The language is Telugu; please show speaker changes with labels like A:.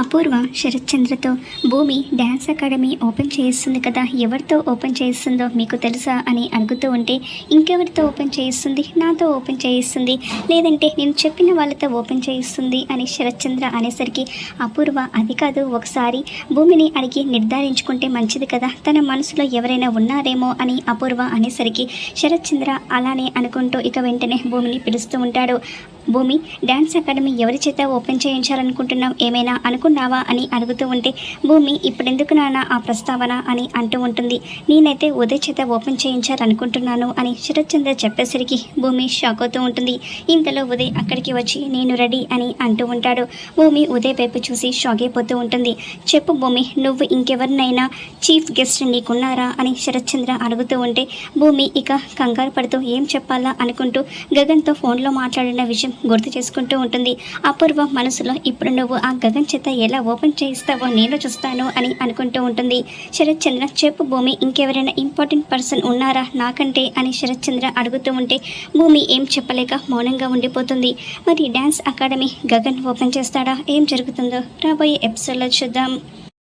A: అపూర్వ శరత్చంద్రతో భూమి డ్యాన్స్ అకాడమీ ఓపెన్ చేయిస్తుంది కదా ఎవరితో ఓపెన్ చేయిస్తుందో మీకు తెలుసా అని అడుగుతూ ఉంటే ఇంకెవరితో ఓపెన్ చేయిస్తుంది? నాతో ఓపెన్ చేయిస్తుంది. లేదంటే నేను చెప్పిన వాళ్ళతో ఓపెన్ చేయిస్తుంది అని శరత్చంద్ర అనేసరికి అపూర్వ అది కాదు ఒకసారి భూమిని అడిగి నిర్ధారించుకుంటే మంచిది కదా తన మనసులో ఎవరైనా ఉన్నారేమో అని అపూర్వ అనేసరికి శరత్చంద్ర అలానే అనుకుంటూ ఇక వెంటనే భూమిని పిలుస్తూ ఉంటాడు. భూమి డ్యాన్స్ అకాడమీ ఎవరి చేత ఓపెన్ చేయించాలనుకుంటున్నావు? ఏమైనా అనుకున్నావా అని అడుగుతూ ఉంటే భూమి ఇప్పుడెందుకు నాన్న ఆ ప్రస్తావన అని అంటూ ఉంటుంది. నేనైతే ఉదయ్ చేత ఓపెన్ చేయించాలనుకుంటున్నాను అని శరత్చంద్ర చెప్పేసరికి భూమి షాక్ అవుతూ ఉంటుంది. ఇంతలో ఉదయ్ అక్కడికి వచ్చి నేను రెడీ అని అంటూ ఉంటాడు. భూమి ఉదయ్ వైపు చూసి షాక్ అయిపోతూ ఉంటుంది. చెప్పు భూమి నువ్వు ఇంకెవరినైనా చీఫ్ గెస్ట్ నీకున్నారా అని శరత్చంద్ర అడుగుతూ ఉంటే భూమి ఇక కంగారు పడుతూ ఏం చెప్పాలా అనుకుంటూ గగన్తో ఫోన్లో మాట్లాడిన విషయం గుర్తు చేసుకుంటూ ఉంటుంది. అపూర్వ మనసులో ఇప్పుడు నువ్వు ఆ గగన్ చేత ఎలా ఓపెన్ చేయిస్తావో నేను చూస్తాను అని అనుకుంటూ ఉంటుంది. శరత్ చంద్ర చెప్పు భూమి ఇంకెవరైనా ఇంపార్టెంట్ పర్సన్ ఉన్నారా నాకంటే అని శరత్ చంద్ర అడుగుతూ ఉంటే భూమి ఏం చెప్పలేక మౌనంగా ఉండిపోతుంది. మరి డ్యాన్స్ అకాడమీ గగన్ ఓపెన్ చేస్తాడా? ఏం జరుగుతుందో రాబోయే ఎపిసోడ్లో చూద్దాం.